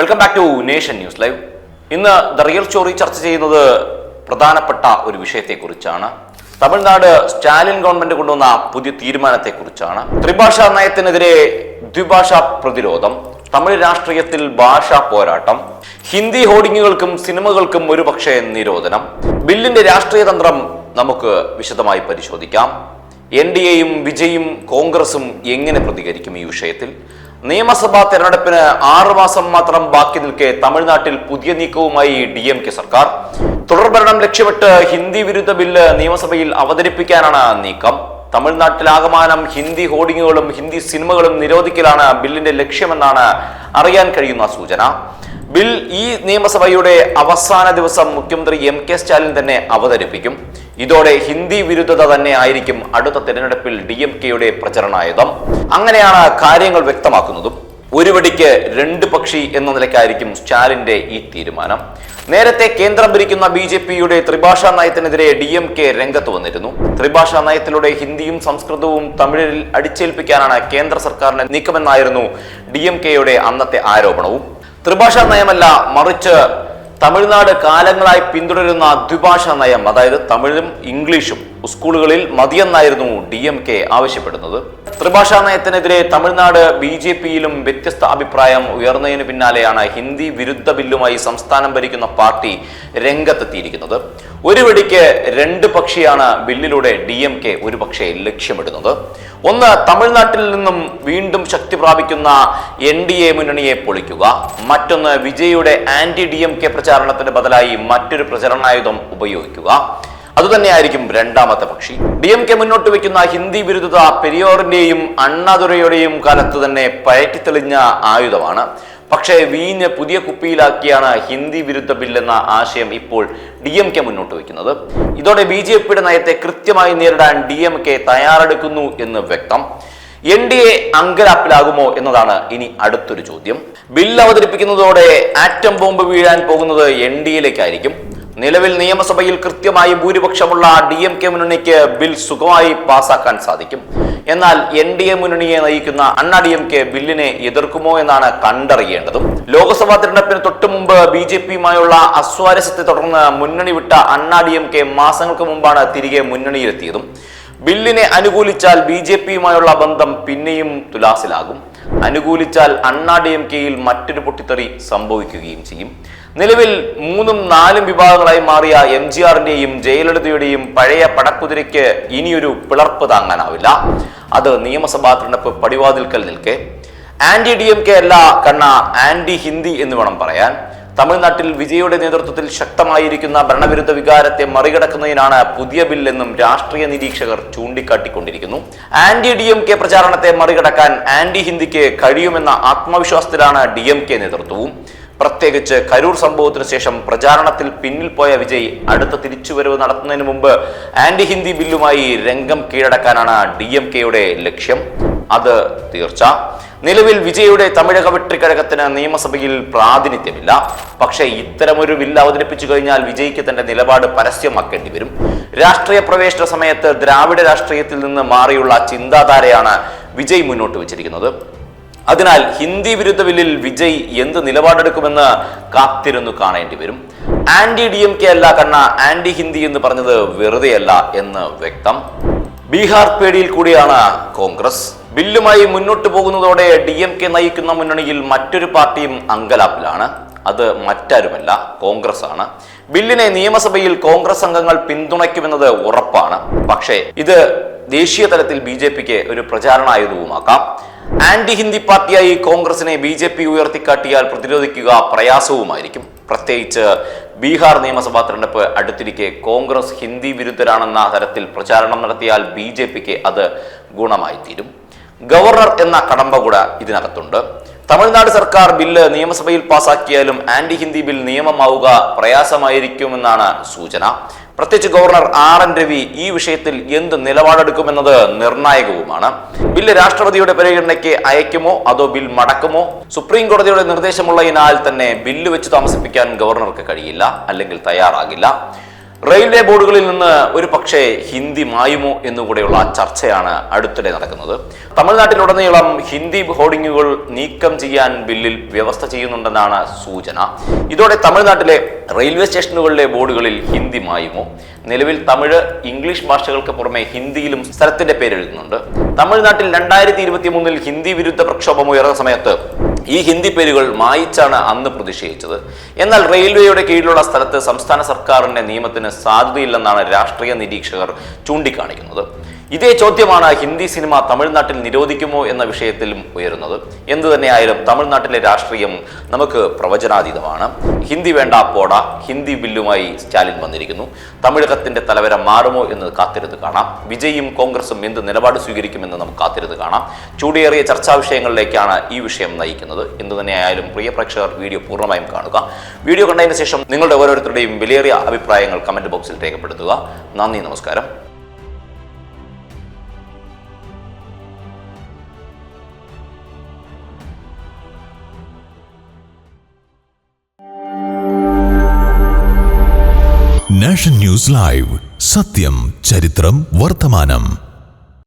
Welcome back to nation news live ഇന്ന് the real story ചർച്ച ചെയ്യുന്നത് പ്രധാനപ്പെട്ട ഒരു വിഷയത്തെക്കുറിച്ചാണ്. തമിഴ്നാട് സ്റ്റാലിൻ ഗവൺമെന്റ് കൊണ്ടുവന്ന പുതിയ തീരുമാനത്തെക്കുറിച്ചാണ്. ത്രിഭാഷാ നയത്തിനെതിരെ ദ്വിഭാഷാ പ്രതിരോധം തമിഴ് രാഷ്ട്രീയത്തിൽ ഭാഷാ പോരാട്ടം ഹിന്ദി ഹോർഡിങ്ങുകൾക്കും സിനിമകൾക്കും ഒരുപക്ഷെ നിരോധനം ബില്ലിന്റെ രാഷ്ട്രീയ തന്ത്രം നമുക്ക് വിശദമായി പരിശോധിക്കാം. എൻ ഡി എയും വിജയും കോൺഗ്രസും എങ്ങനെ പ്രതികരിക്കും ഈ വിഷയത്തിൽ? നിയമസഭാ തെരഞ്ഞെടുപ്പിന് ആറുമാസം മാത്രം ബാക്കി നിൽക്കെ തമിഴ്നാട്ടിൽ പുതിയ നീക്കവുമായി ഡി എം കെ സർക്കാർ. തുടർഭരണം ലക്ഷ്യമിട്ട് ഹിന്ദി വിരുദ്ധ ബില്ല് നിയമസഭയിൽ അവതരിപ്പിക്കാനാണ് നീക്കം. തമിഴ്നാട്ടിലാകമാനം ഹിന്ദി ഹോർഡിങ്ങുകളും ഹിന്ദി സിനിമകളും നിരോധിക്കലാണ് ബില്ലിന്റെ ലക്ഷ്യമെന്നാണ് അറിയാൻ കഴിയുന്ന സൂചന. ബിൽ ഈ നിയമസഭയുടെ അവസാന ദിവസം മുഖ്യമന്ത്രി എം കെ സ്റ്റാലിൻ തന്നെ അവതരിപ്പിക്കും. ഇതോടെ ഹിന്ദി വിരുദ്ധത തന്നെ ആയിരിക്കും അടുത്ത തിരഞ്ഞെടുപ്പിൽ ഡി എം കെയുടെ പ്രചരണായുധം. അങ്ങനെയാണ് കാര്യങ്ങൾ വ്യക്തമാക്കുന്നതും. ഒരു വെടിക്ക് രണ്ട് പക്ഷി എന്ന നിലയ്ക്കായിരിക്കും സ്റ്റാലിന്റെ ഈ തീരുമാനം. നേരത്തെ കേന്ദ്രം ഭരിക്കുന്ന ബി ജെ പിയുടെ ത്രിഭാഷാ നയത്തിനെതിരെ ഡി എം കെ രംഗത്ത് വന്നിരുന്നു. ത്രിഭാഷാ നയത്തിലൂടെ ഹിന്ദിയും സംസ്കൃതവും തമിഴിൽ അടിച്ചേൽപ്പിക്കാനാണ് കേന്ദ്ര സർക്കാരിന്റെ നീക്കമെന്നായിരുന്നു ഡി എം കെയുടെ അന്നത്തെ ആരോപണവും. ത്രിഭാഷാ നയമല്ല മറിച്ച് തമിഴ്നാട് കാലങ്ങളായി പിന്തുടരുന്ന ദ്വിഭാഷാ നയം. അതായത് തമിഴും ഇംഗ്ലീഷും. സ്കൂളുകളിൽ മതിയെന്നായിരുന്നു ഡി എം കെ ആവശ്യപ്പെടുന്നത്. ത്രിഭാഷാ നയത്തിനെതിരെ തമിഴ്നാട് ബി ജെ പിയിലും വ്യത്യസ്ത അഭിപ്രായം ഉയർന്നതിന് പിന്നാലെയാണ് ഹിന്ദി വിരുദ്ധ ബില്ലുമായി സംസ്ഥാനം ഭരിക്കുന്ന പാർട്ടി രംഗത്തെത്തിയിരിക്കുന്നത്. ഒരു വെടിക്ക് രണ്ട് പക്ഷിയാണ് ബില്ലിലൂടെ ഡി എം കെ ഒരു പക്ഷേ ലക്ഷ്യമിടുന്നത്. ഒന്ന് തമിഴ്നാട്ടിൽ നിന്നും വീണ്ടും ശക്തി പ്രാപിക്കുന്ന എൻ ഡി എ മുന്നണിയെ പൊളിക്കുക. മറ്റൊന്ന് വിജയുടെ ആന്റി ഡി എം കെ പ്രചാരണത്തിന് ബദലായി മറ്റൊരു പ്രചരണായുധം ഉപയോഗിക്കുക. അതുതന്നെയായിരിക്കും രണ്ടാമത്തെ പക്ഷി. ഡി എം കെ മുന്നോട്ട് വെക്കുന്ന ഹിന്ദി വിരുദ്ധത പെരിയോറിന്റെയും അണ്ണാദുരയുടെയും കാലത്ത് തന്നെ പയറ്റിത്തെളിഞ്ഞ ആയുധമാണ്. പക്ഷേ വീഞ്ഞ് പുതിയ കുപ്പിയിലാക്കിയാണ് ഹിന്ദി വിരുദ്ധ ബില്ലെന്ന ആശയം ഇപ്പോൾ ഡി എം കെ മുന്നോട്ട് വയ്ക്കുന്നത്. ഇതോടെ ബി ജെ പിയുടെ നയത്തെ കൃത്യമായി നേരിടാൻ ഡി എം കെ തയ്യാറെടുക്കുന്നു എന്ന് വ്യക്തം. എൻ ഡി എ അങ്കലാപ്പിലാകുമോ എന്നതാണ് ഇനി അടുത്തൊരു ചോദ്യം. ബിൽ അവതരിപ്പിക്കുന്നതോടെ ആറ്റം ബോംബ് വീഴാൻ പോകുന്നത് എൻ ഡി എയിലേക്കായിരിക്കും. നിലവിൽ നിയമസഭയിൽ കൃത്യമായി ഭൂരിപക്ഷമുള്ള ഡി എം കെ മുന്നണിക്ക് ബിൽ സുഖമായി പാസാക്കാൻ സാധിക്കും. എന്നാൽ എൻ ഡി എ മുന്നണിയെ നയിക്കുന്ന അണ്ണാ ഡി എം കെ ബില്ലിനെ എതിർക്കുമോ എന്നാണ് കണ്ടറിയേണ്ടതും. ലോക്സഭാ തിരഞ്ഞെടുപ്പിന് തൊട്ടു മുമ്പ് ബി ജെ പിയുമായുള്ള അസ്വാരസ്യത്തെ തുടർന്ന് മുന്നണി വിട്ട അണ്ണാ ഡി എം കെ മാസങ്ങൾക്ക് മുമ്പാണ് തിരികെ മുന്നണിയിലെത്തിയതും. ബില്ലിനെ അനുകൂലിച്ചാൽ ബി ജെ പിയുമായുള്ള ബന്ധം പിന്നെയും തുലാസിലാകും. അനുകൂലിച്ചാൽ അണ്ണാ ഡി എം കെയിൽ മറ്റൊരു പൊട്ടിത്തെറി സംഭവിക്കുകയും ചെയ്യും. നിലവിൽ മൂന്നും നാലും വിഭാഗങ്ങളായി മാറിയ എം ജി ആറിന്റെയും ജയലളിതയുടെയും പഴയ പടക്കുതിരയ്ക്ക് ഇനിയൊരു പിളർപ്പ് താങ്ങാനാവില്ല. അത് നിയമസഭാ തെരഞ്ഞെടുപ്പ് പടിവാതിൽക്കൽ നിൽക്കെ. ആന്റി ഡി എം കെ അല്ല കണ്ണ ആന്റി ഹിന്ദി എന്ന് വേണം പറയാൻ. തമിഴ്നാട്ടിൽ വിജയുടെ നേതൃത്വത്തിൽ ശക്തമായിരിക്കുന്ന ഭരണവിരുദ്ധ വികാരത്തെ മറികടക്കുന്നതിനാണ് പുതിയ ബില്ലെന്നും രാഷ്ട്രീയ നിരീക്ഷകർ ചൂണ്ടിക്കാട്ടിക്കൊണ്ടിരിക്കുന്നു. ആന്റി ഡി എം കെ പ്രചാരണത്തെ മറികടക്കാൻ ആന്റി ഹിന്ദിക്ക് കഴിയുമെന്ന ആത്മവിശ്വാസത്തിലാണ് ഡി എം കെ നേതൃത്വവും. പ്രത്യേകിച്ച് കരൂർ സംഭവത്തിന് ശേഷം പ്രചാരണത്തിൽ പിന്നിൽ പോയ വിജയ് അടുത്ത തിരിച്ചുവരവ് നടത്തുന്നതിന് മുമ്പ് ആന്റി ഹിന്ദി ബില്ലുമായി രംഗം കീഴടക്കാനാണ് ഡി എം കെയുടെ ലക്ഷ്യം. അത് തീർച്ച. നിലവിൽ വിജയുടെ തമിഴക വെട്ടിക്കഴകത്തിന് നിയമസഭയിൽ പ്രാതിനിധ്യമില്ല. പക്ഷേ ഇത്തരമൊരു ബില്ല് അവതരിപ്പിച്ചു കഴിഞ്ഞാൽ വിജയ്ക്ക് തന്റെ നിലപാട് പരസ്യമാക്കേണ്ടി വരും. രാഷ്ട്രീയ പ്രവേശന സമയത്ത് ദ്രാവിഡ രാഷ്ട്രീയത്തിൽ നിന്ന് മാറിയുള്ള ചിന്താധാരയാണ് വിജയ് മുന്നോട്ട് വെച്ചിരിക്കുന്നത്. അതിനാൽ ഹിന്ദി വിരുദ്ധ ബില്ലിൽ വിജയ് എന്ത് നിലപാടെടുക്കുമെന്ന് കാത്തിരുന്നു കാണേണ്ടി വരും. ആന്റി ഡി എം കെ അല്ല കണ്ണ ആന്റി ഹിന്ദി എന്ന് പറഞ്ഞത് വെറുതെയല്ല എന്ന് വ്യക്തം. ബീഹാർ പേടിയിൽ കൂടിയാണ് കോൺഗ്രസ്. ബില്ലുമായി മുന്നോട്ട് പോകുന്നതോടെ ഡി എം കെ നയിക്കുന്ന മുന്നണിയിൽ മറ്റൊരു പാർട്ടിയും അങ്കലാപ്പിലാണ്. അത് മറ്റാരുമല്ല കോൺഗ്രസ് ആണ് ബില്ലിനെ നിയമസഭയിൽ കോൺഗ്രസ് അംഗങ്ങൾ പിന്തുണയ്ക്കുമെന്നത് ഉറപ്പാണ്. പക്ഷേ ഇത് ദേശീയ തലത്തിൽ ബി ജെ പിക്ക് ഒരു പ്രചാരണായുധവുമാക്കാം. ആന്റി ഹിന്ദി പാർട്ടിയായി കോൺഗ്രസിനെ ബി ജെ പി ഉയർത്തിക്കാട്ടിയാൽ പ്രതിരോധിക്കുക പ്രയാസവുമായിരിക്കും. പ്രത്യേകിച്ച് ബീഹാർ നിയമസഭാ തെരഞ്ഞെടുപ്പ് അടുത്തിരിക്കെ കോൺഗ്രസ് ഹിന്ദി വിരുദ്ധരാണെന്ന തരത്തിൽ പ്രചാരണം നടത്തിയാൽ ബി ജെ പിക്ക് അത് ഗുണമായി തീരും ഗവർണർ എന്ന കടമ്പ കൂടെ ഇതിനകത്തുണ്ട്. തമിഴ്നാട് സർക്കാർ ബില്ല് നിയമസഭയിൽ പാസാക്കിയാലും ആന്റി ഹിന്ദി ബിൽ നിയമമാവുക പ്രയാസമായിരിക്കുമെന്നാണ് സൂചന. പ്രത്യേകിച്ച് ഗവർണർ ആർ എൻ രവി ഈ വിഷയത്തിൽ എന്ത് നിലപാടെടുക്കുമെന്നത് നിർണായകവുമാണ്. ബില്ല് രാഷ്ട്രപതിയുടെ പരിഗണനയ്ക്ക് അയക്കുമോ അതോ ബിൽ മടക്കുമോ? സുപ്രീം കോടതിയുടെ നിർദ്ദേശമുള്ളതിനാൽ തന്നെ ബില്ല് വെച്ച് താമസിപ്പിക്കാൻ ഗവർണർക്ക് കഴിയില്ല അല്ലെങ്കിൽ തയ്യാറാകില്ല. റെയിൽവേ ബോർഡുകളിൽ നിന്ന് ഒരു പക്ഷേ ഹിന്ദി മായുമോ എന്നുകൂടെയുള്ള ചർച്ചയാണ് അടുത്തിടെ നടക്കുന്നത്. തമിഴ്നാട്ടിലുടനീളം ഹിന്ദി ഹോർഡിങ്ങുകൾ നീക്കം ചെയ്യാൻ ബില്ലിൽ വ്യവസ്ഥ ചെയ്യുന്നുണ്ടെന്നാണ് സൂചന. ഇതോടെ തമിഴ്നാട്ടിലെ റെയിൽവേ സ്റ്റേഷനുകളിലെ ബോർഡുകളിൽ ഹിന്ദി മായുമോ? നിലവിൽ തമിഴ് ഇംഗ്ലീഷ് ഭാഷകൾക്ക് പുറമെ ഹിന്ദിയിലും സ്ഥലത്തിന്റെ പേരെഴുതുന്നുണ്ട് തമിഴ്നാട്ടിൽ രണ്ടായിരത്തി ഇരുപത്തി മൂന്നിൽ ഹിന്ദി വിരുദ്ധ പ്രക്ഷോഭം ഉയർന്ന സമയത്ത് ഈ ഹിന്ദി പേരുകൾ മായിച്ചാണ് അന്ന് പ്രതിഷേധിച്ചത്. എന്നാൽ റെയിൽവേയുടെ കീഴിലുള്ള സ്ഥലത്ത് സംസ്ഥാന സർക്കാരിന്റെ നിയമത്തിന് സാധ്യതയില്ലെന്നാണ് രാഷ്ട്രീയ നിരീക്ഷകർ ചൂണ്ടിക്കാണിക്കുന്നത്. ഇതേ ചോദ്യമാണ് ഹിന്ദി സിനിമ തമിഴ്നാട്ടിൽ നിരോധിക്കുമോ എന്ന വിഷയത്തിലും ഉയരുന്നത്. എന്തു തന്നെയായാലും തമിഴ്നാട്ടിലെ രാഷ്ട്രീയം നമുക്ക് പ്രവചനാതീതമാണ്. ഹിന്ദി വേണ്ട പോട. ഹിന്ദി ബില്ലുമായി സ്റ്റാലിൻ വന്നിരിക്കുന്നു. തമിഴകത്തിന്റെ തലവര മാറുമോ എന്ന് കാത്തിരുന്ന് കാണാം. വിജയും കോൺഗ്രസും എന്ത് നിലപാട് സ്വീകരിക്കുമെന്ന് നമുക്ക് കാത്തിരുന്ന് കാണാം. ചൂടേറിയ ചർച്ചാ വിഷയങ്ങളിലേക്കാണ് ഈ വിഷയം നയിക്കുന്നത്. എന്തു തന്നെയായാലും പ്രിയ പ്രേക്ഷകർ വീഡിയോ പൂർണമായും കാണുക. വീഡിയോ കണ്ടതിന് ശേഷം നിങ്ങളുടെ ഓരോരുത്തരുടെയും വിലയേറിയ അഭിപ്രായങ്ങൾ കമന്റ് ബോക്സിൽ രേഖപ്പെടുത്തുക. നന്ദി നമസ്കാരം. നാഷൻ ന്യൂസ് ലൈവ് സത്യം ചരിത്രം വർത്തമാനം